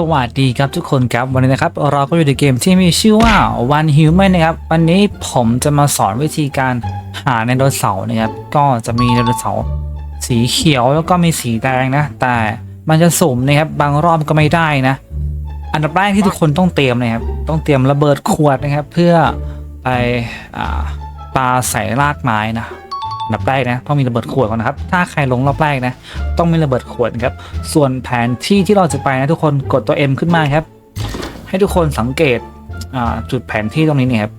สวัสดีครับทุกคนครับวันนี้นะครับเราก็อยู่ในเกมที่มีชื่อว่า One Human นะครับ วันนี้ผมจะมาสอนวิธีการหาไดโนเสาร์นะครับ ก็จะมีไดโนเสาร์สีเขียวแล้วก็มีสีแดงนะ แต่มันจะสุ่มนะครับบางรอบก็ไม่ได้นะ อันดับแรกที่ทุกคนต้องเตรียมนะครับต้องเตรียมระเบิดขวดนะครับ เพื่อไปอ่าปาใส่รากไม้นะ ดับแรกนะต้องมีระเบิดขวดก่อนนะครับ ถ้าใครลงรอบแรกนะ ต้องมีระเบิดขวดครับ ส่วนแผนที่ที่เราจะไปนะทุกคนกดตัว M ขึ้นมาครับ ให้ทุกคนสังเกตจุดแผนที่ตรงนี้เนี่ยครับ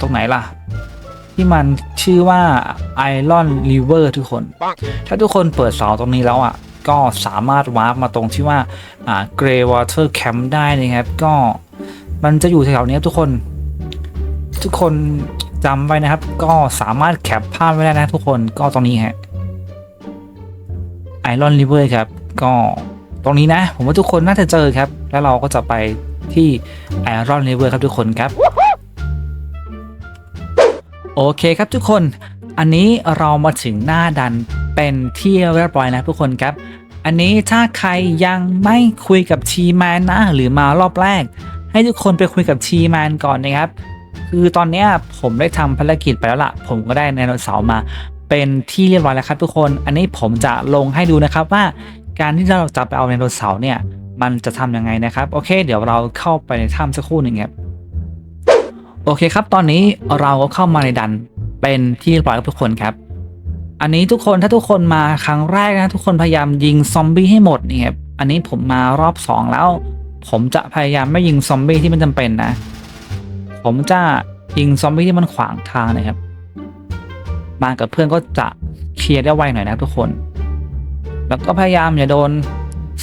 ตรงไหนล่ะ ที่มันชื่อว่า Iron River ทุกคน ถ้าทุกคนเปิดเสาตรงนี้แล้วอะก็สามารถวาร์ปมาตรงที่ว่า Grey Water Camp ได้นะครับ ก็มันจะอยู่แถวๆนี้ทุกคน ทุกคน จำไว้นะครับ ก็สามารถแคปภาพไว้ได้นะทุกคนก็ตรงนี้ฮะไอรอนริเวอร์ครับ ก็ตรงนี้นะ ผมว่าทุกคนน่าจะเจอครับ แล้วเราก็จะไปที่ไอรอนริเวอร์ครับทุกคนครับ โอเคครับทุกคน อันนี้เรามาถึงหน้าดันเป็นที่เรียบร้อยแล้วทุกคนครับ อันนี้ถ้าใครยังไม่คุยกับทีแมนนะหรือมารอบแรก ให้ทุกคนไปคุยกับทีแมนก่อนนะครับ คือตอนเนี้ยผมได้ทำภารกิจไปแล้วล่ะ ผมก็ได้ไดโนเสาร์มา เป็นที่เรียบร้อยแล้วครับทุกคน อันนี้ผมจะลงให้ดูนะครับว่า การที่เราจะไปเอาไดโนเสาร์เนี่ยมันจะทำยังไงนะครับ โอเค เดี๋ยวเราเข้าไปในถ้ำสักครู่หนึ่งครับโอเคครับ ตอนนี้เราก็เข้ามาในดันเป็นที่เรียบร้อยแล้วทุกคนครับ อันนี้ทุกคนถ้าทุกคนมาครั้งแรกนะทุกคนพยายามยิงซอมบี้ให้หมดนี่ครับอันนี้ผมมารอบสองแล้ว ผมจะพยายามไม่ยิงซอมบี้ที่มันจำเป็นนะ ผมจะยิงซอมบี้ที่มันขวางทางนะครับมากับเพื่อนก็จะเคลียร์ได้ไวหน่อยนะทุกคน แล้วก็พยายามอย่าโดน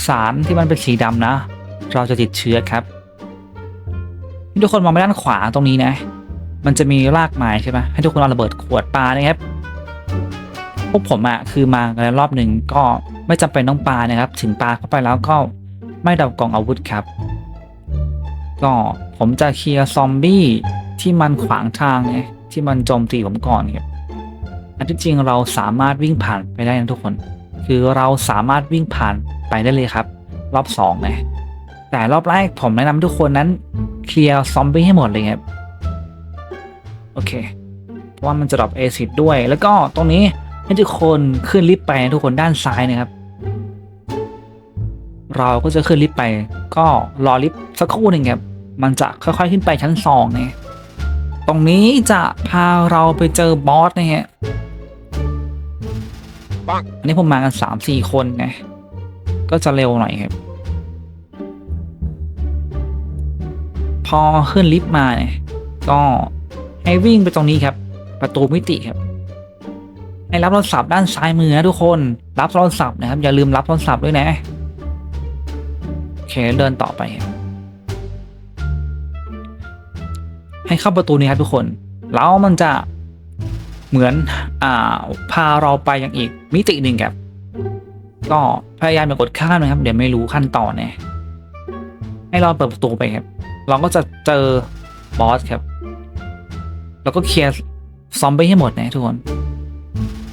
สารที่มันเป็นสีดำนะ เราจะติดเชื้อครับทุกคนมองไปด้านขวาตรงนี้นะ มันจะมีรากไม้ใช่ไหมให้ทุกคนเอาระเบิดขวดปลานะครับ พวกผมอะคือมากันรอบหนึ่งก็ไม่จำเป็นต้องปลานะครับ ถึงปลาเข้าไปแล้วก็ไม่ดับกองอาวุธครับ ก็ผมจะเคลียร์ซอมบี้ที่มันขวางทางไงที่มันโจมตีผมก่อนครับอันที่จริงเราสามารถวิ่งผ่านไปได้นะทุกคน คือเราสามารถวิ่งผ่านไปได้เลยครับ รอบสองนะแต่รอบแรกผมแนะนำทุกคนนั้นเคลียร์ซอมบี้ให้หมดเลยครับโอเคเพราะว่ามันจะดรอปเอซิดด้วย แล้วก็ตรงนี้ให้ทุกคนขึ้นลิฟต์ไปนะทุกคนด้านซ้ายนะครับ เราก็จะขึ้นลิฟต์ไป ก็รอลิฟต์สักครู่หนึ่งครับมันจะค่อยๆขึ้นไปชั้นสองเนี่ยตรงนี้จะพาเราไปเจอบอสนะฮะอันนี้ผมมากันสามสี่คนไงก็จะเร็วหน่อยครับ พอขึ้นลิฟต์มาเนี่ยก็ให้วิ่งไปตรงนี้ครับ ประตูมิติครับ ให้รับโทรศัพท์ด้านซ้ายมือนะทุกคน รับโทรศัพท์นะครับ อย่าลืมรับโทรศัพท์ด้วยนะ เคเดินต่อไป ให้เข้าประตูนี้ครับทุกคน แล้วมันจะเหมือนอ่าพาเราไปยังอีกมิติหนึ่งครับ ก็พยายามอย่ากดข้ามนะครับ เดี๋ยวไม่รู้ขั้นตอนเนี่ยให้เราเปิดประตูไปครับ เราก็จะเจอบอสครับ แล้วก็เคลียร์ซอมบี้ให้หมดนะทุกคน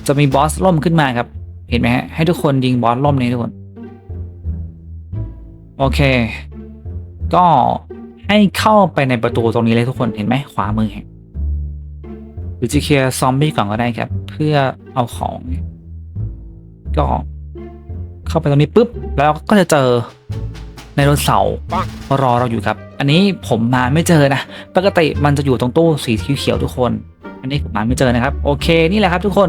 จะมีบอสล่มขึ้นมาครับ เห็นไหมฮะ ให้ทุกคนยิงบอสล่มนี้ทุกคน โอเค ก็ให้เข้าไปในประตูตรงนี้เลยทุกคนเห็นไหมขวามือหรือจะเคลียร์ซอมบี้ก่อนก็ได้ครับ เพื่อเอาของ ก็เข้าไปตรงนี้ปุ๊บ แล้วก็จะเจอไดโนเสาร์รอเราอยู่ครับ อันนี้ผมมาไม่เจอนะ ปกติมันจะอยู่ตรงตู้สีเขียวๆทุกคน อันนี้ผมมาไม่เจอนะครับ โอเคนี่แหละครับทุกคน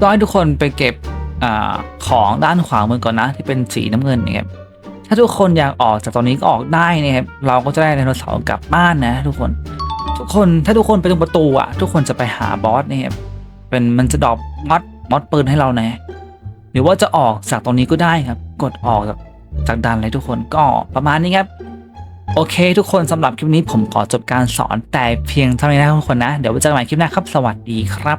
ก็ให้ทุกคนไปเก็บอาของด้านขวามือก่อนนะ ที่เป็นสีน้ำเงินนะครับ ถ้าทุกคนอยากออกจากตรงนี้ก็ออกได้นะครับเราก็จะได้ไดโนเสาร์กลับบ้านนะ ทุกคน ทุกคนถ้าทุกคนไปตรงประตูอะทุกคนจะไปหาบอสนะครับเป็นมันจะดรอปมอดมอดปืนให้เรานะ หรือว่าจะออกจากตรงนี้ก็ได้ครับ กดออกจากจากดันเลยทุกคนก็ประมาณนี้ครับโอเค ทุกคนสำหรับคลิปนี้ผมขอจบการสอนแต่เพียงเท่านี้นะทุกคนนะ เดี๋ยวไว้เจอกันใหม่คลิปหน้าครับ สวัสดีครับ